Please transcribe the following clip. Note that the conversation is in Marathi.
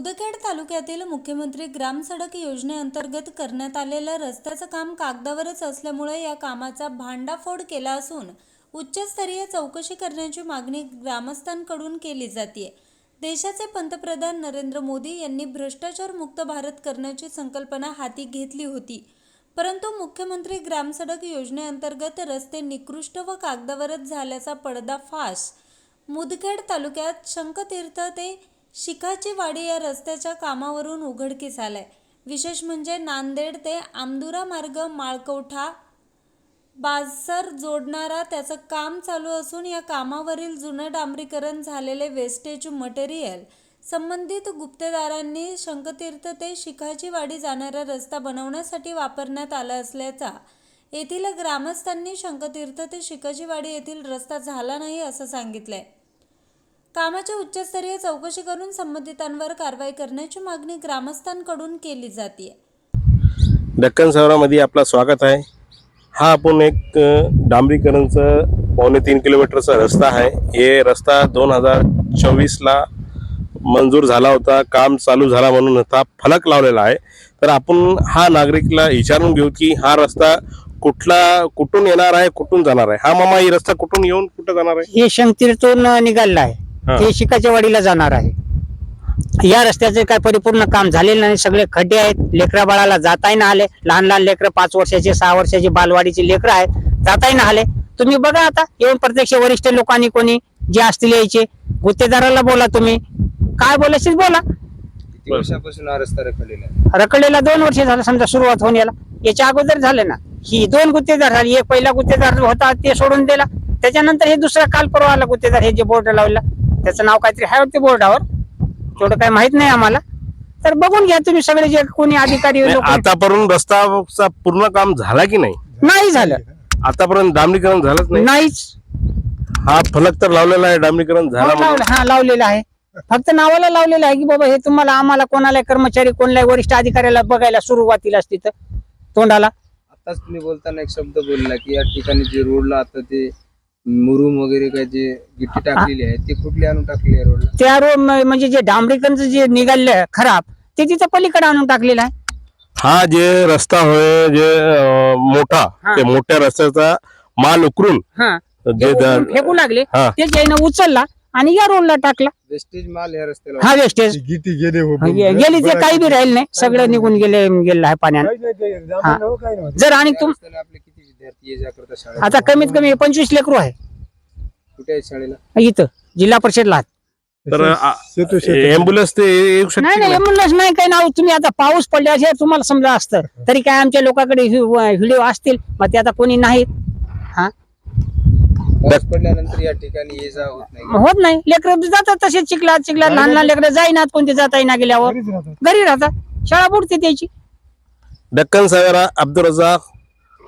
मुदखेड तालुक्यातील मुख्यमंत्री ग्राम सडक योजनेअंतर्गत करण्यात आलेलं रस्त्याचं काम कागदावरच असल्यामुळे या कामाचा भांडाफोड केला असून उच्चस्तरीय चौकशी करण्याची मागणी ग्रामस्थांकडून केली जाते देशाचे पंतप्रधान नरेंद्र मोदी यांनी भ्रष्टाचार मुक्त भारत करण्याची संकल्पना हाती घेतली होती. परंतु मुख्यमंत्री ग्रामसडक योजनेअंतर्गत रस्ते निकृष्ट व कागदावरच झाल्याचा पडदाफाश मुदखेड तालुक्यात शंखतीर्थ ते शिखाची वाडी या रस्त्याच्या कामावरून उघडकीस आलाय. विशेष म्हणजे नांदेड ते आमदुरा मार्ग माळकवठा बासर जोडणारा त्याचं काम चालू असून या कामावरील जुनं डांबरीकरण झालेले वेस्टेज मटेरियल संबंधित गुप्तेदारांनी शंखतीर्थ ते शिखाची वाडी जाणारा रस्ता बनवण्यासाठी वापरण्यात आला असल्याचा. येथील ग्रामस्थांनी शंखतीर्थ ते शिखाची वाडी येथील रस्ता झाला नाही असं सांगितलंय. कामाची उच्चस्तरीय चौकशी करून संबंधितांवर कारवाई करण्याची मागणी ग्रामस्थांकडून केली जाते दक्कन शहरामध्ये आपलं स्वागत आहे. हा आपण एक डांबरीकरणचं पावणे तीन किलोमीटरचा रस्ता आहे. हे रस्ता दोन हजार चोवीसला मंजूर झाला होता. काम चालू झाला म्हणून आता फलक लावलेला आहे. तर आपण हा नागरिकला विचारून घेऊ की हा रस्ता कुठला कुठून येणार आहे कुठून जाणार आहे? हा मामा ही रस्ता कुठून येऊन कुठं जाणार आहे? हे शंकतीर्थून निघालेलं आहे. हा. ते शिकाच्या वाडीला जाणार आहे. या रस्त्याचे काय परिपूर्ण काम झालेलं नाही. सगळे खड्डे आहेत. लेकरा बाळाला जाताही ना आले. लहान लहान लेकरं पाच वर्षाचे सहा वर्षाचे बालवाडीचे लेकरं आहेत. जाताही ना आले. तुम्ही बघा आता येऊन प्रत्यक्ष वरिष्ठ लोकांनी कोणी जे असतील यायचे. गुत्तेदाराला बोला तुम्ही. काय बोलायचे बोला. किती वर्षापासून हा रस्ता रखडलेला दोन वर्ष झालं. समजा सुरुवात होऊन याला याच्या अगोदर झाले ना. ही दोन गुत्तेदार झाली. एक पहिला गुत्तेदार जो होता ते सोडून दिला. त्याच्यानंतर हे दुसरा काल परवा आला गुत्तेदार हे जे बोर्ड लावला. त्याचं नाव काहीतरी आहे वाटते बोर्डावर. तेवढं काही माहीत नाही आम्हाला. तर बघून घ्या तुम्ही सगळे जे कोणी अधिकारी आतापर्यंत रस्ताचा पूर्ण काम झाला की नाही? नाही झालं. आतापर्यंत डांबरीकरण झालंच नाही? नाहीच. हा फलक तर लावलेला आहे डांबरीकरण झाला हो, म्हणून. लावलं हा लावलेलं आहे. फक्त नावाला लावलेलं आहे की बाबा हे तुम्हाला आम्हाला कोणाला कर्मचारी कोणाला वरिष्ठ अधिकाऱ्याला बघायला सुरुवातीला असते तर तोंडाला. आताच तुम्ही बोलताना एक शब्द बोलला की या ठिकाणी जे रोडला आता ते मुरुम वगैरे काय जे गिट्टी टाकलेली आहे ते कुठली आणून टाकली आहे रोडला? त्या रोड म्हणजे जे डांबरीकरचं जे निघालं खराब ते तिथं पलीकडे आणून टाकलेलं आहे. हा जे रस्ता होय जे अं, मोठा हा. ते मोठ्या रस्त्याचा माल उकरून हा. जे द- फेकू लागले हा. ते जैन उचलला आणि या रोडला टाकला. वेस्टेज माल या रस्त्याला हा वेस्टेज. किती गेले हो गेली ते काही बी राहील नाही सगळं निघून गेले गेलं आहे पाण्यानं. हा. जर आणि तुम आपले विद्यार्थी ये जा करता शाळेत. आता कमीत कमी पंचवीस लेकरू आहे. कुठे आहेत शाळेला? इथं जिल्हा परिषदला तर शेतू एम्ब्युलन्स ते येऊ शकते नाही नाही? एम्ब्युलन्स नाही काही नाव तुम्ही आता पाऊस पडल्याचे तुम्हाला समजा असतं. तरी काय आमच्या लोकांकडे व्हिडिओ असतील मग ते आता कोणी नाहीत. हा? पाऊस पडल्यानंतर या ठिकाणी ये जा होत नाही. होत नाही. लेकरं जातात तसेच चिखलात चिखलात लहान लहान लेकरं जाईनात कोणते जाता येईना गेल्यावर. घरी राहतात. शाळा बुडते त्याची. दक्कन सवेरा अब्दुल रजाक